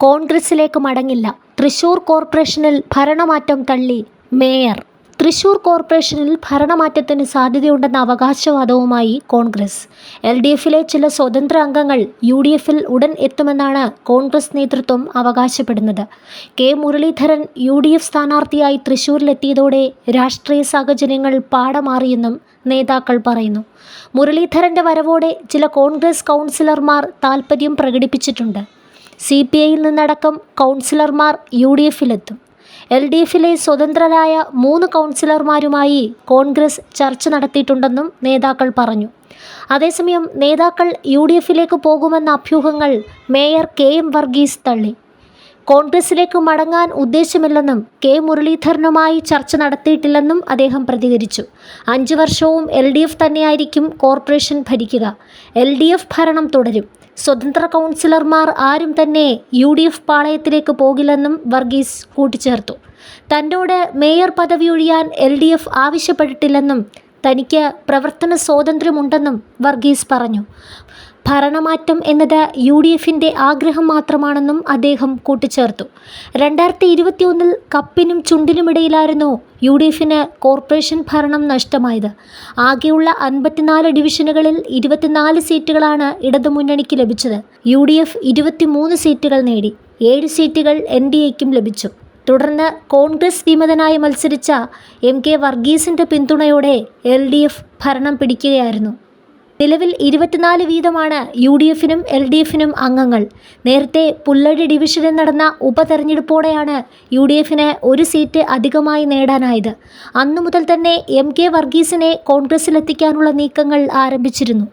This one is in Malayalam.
കോൺഗ്രസിലേക്ക് മടങ്ങില്ല. തൃശൂർ കോർപ്പറേഷനിൽ ഭരണമാറ്റം തള്ളി മേയർ. തൃശൂർ കോർപ്പറേഷനിൽ ഭരണമാറ്റത്തിന് സാധ്യതയുണ്ടെന്ന അവകാശവാദവുമായി കോൺഗ്രസ്. എൽ ഡി എഫിലെ ചില സ്വതന്ത്ര അംഗങ്ങൾ യു ഡി എഫിൽ ഉടൻ എത്തുമെന്നാണ് കോൺഗ്രസ് നേതൃത്വം അവകാശപ്പെടുന്നത്. K. Muraleedharan U D F സ്ഥാനാർത്ഥിയായി തൃശൂരിലെത്തിയതോടെ രാഷ്ട്രീയ സാഹചര്യങ്ങൾ പാടമാറിയെന്നും നേതാക്കൾ പറയുന്നു. മുരളീധരന്റെ വരവോടെ ചില കോൺഗ്രസ് കൗൺസിലർമാർ താൽപ്പര്യം പ്രകടിപ്പിച്ചിട്ടുണ്ട്. സി പി ഐയിൽ നിന്നടക്കം കൗൺസിലർമാർ യു ഡി എഫിലെത്തും. എൽ ഡി എഫിലെ സ്വതന്ത്രരായ മൂന്ന് കൗൺസിലർമാരുമായി കോൺഗ്രസ് ചർച്ച നടത്തിയിട്ടുണ്ടെന്നും നേതാക്കൾ പറഞ്ഞു. അതേസമയം നേതാക്കൾ യു ഡി എഫിലേക്ക് പോകുമെന്ന അഭ്യൂഹങ്ങൾ മേയർ കെ എം വർഗീസ് തള്ളി. കോൺഗ്രസിലേക്ക് മടങ്ങാൻ ഉദ്ദേശമില്ലെന്നും കെ മുരളീധരനുമായി ചർച്ച നടത്തിയിട്ടില്ലെന്നും അദ്ദേഹം പ്രതികരിച്ചു. അഞ്ചു വർഷവും എൽ ഡി എഫ് തന്നെയായിരിക്കും കോർപ്പറേഷൻ ഭരിക്കുക. എൽ ഡി എഫ് ഭരണം തുടരും. സ്വതന്ത്ര കൗൺസിലർമാർ ആരും തന്നെ യു ഡി എഫ് പാളയത്തിലേക്ക് പോകില്ലെന്നും വർഗീസ് കൂട്ടിച്ചേർത്തു. തന്നോട് മേയർ പദവി ഒഴിയാൻ എൽ ഡി എഫ് ആവശ്യപ്പെട്ടിട്ടില്ലെന്നും തനിക്ക് പ്രവർത്തന സ്വാതന്ത്ര്യമുണ്ടെന്നും വർഗീസ് പറഞ്ഞു. ഭരണമാറ്റം എന്നത് യു ഡി എഫിന്റെ ആഗ്രഹം മാത്രമാണെന്നും അദ്ദേഹം കൂട്ടിച്ചേർത്തു. രണ്ടായിരത്തി ഇരുപത്തിയൊന്നിൽ കപ്പിനും ചുണ്ടിനുമിടയിലായിരുന്നു യു ഡി എഫിന് കോർപ്പറേഷൻ ഭരണം നഷ്ടമായത്. ആകെയുള്ള അൻപത്തിനാല് ഡിവിഷനുകളിൽ ഇരുപത്തിനാല് സീറ്റുകളാണ് ഇടതുമുന്നണിക്ക് ലഭിച്ചത്. യു ഡി എഫ് ഇരുപത്തിമൂന്ന് സീറ്റുകൾ നേടി. ഏഴ് സീറ്റുകൾ എൻ ഡി എക്കും ലഭിച്ചു. തുടർന്ന് കോൺഗ്രസ് വിമതനായി മത്സരിച്ച എം കെ വർഗീസിന്റെ പിന്തുണയോടെ എൽ ഡി എഫ് ഭരണം പിടിക്കുകയായിരുന്നു. നിലവിൽ ഇരുപത്തിനാല് വീതമാണ് യു ഡി എഫിനും എൽ ഡി എഫിനും അംഗങ്ങൾ. നേരത്തെ പുല്ലടി ഡിവിഷനിൽ നടന്ന ഉപതെരഞ്ഞെടുപ്പോടെയാണ് യു ഡി എഫിന് ഒരു സീറ്റ് അധികമായി നേടാനായത്. അന്നു മുതൽ തന്നെ എം കെ വർഗീസിനെ കോൺഗ്രസിലെത്തിക്കാനുള്ള നീക്കങ്ങൾ ആരംഭിച്ചിരുന്നു.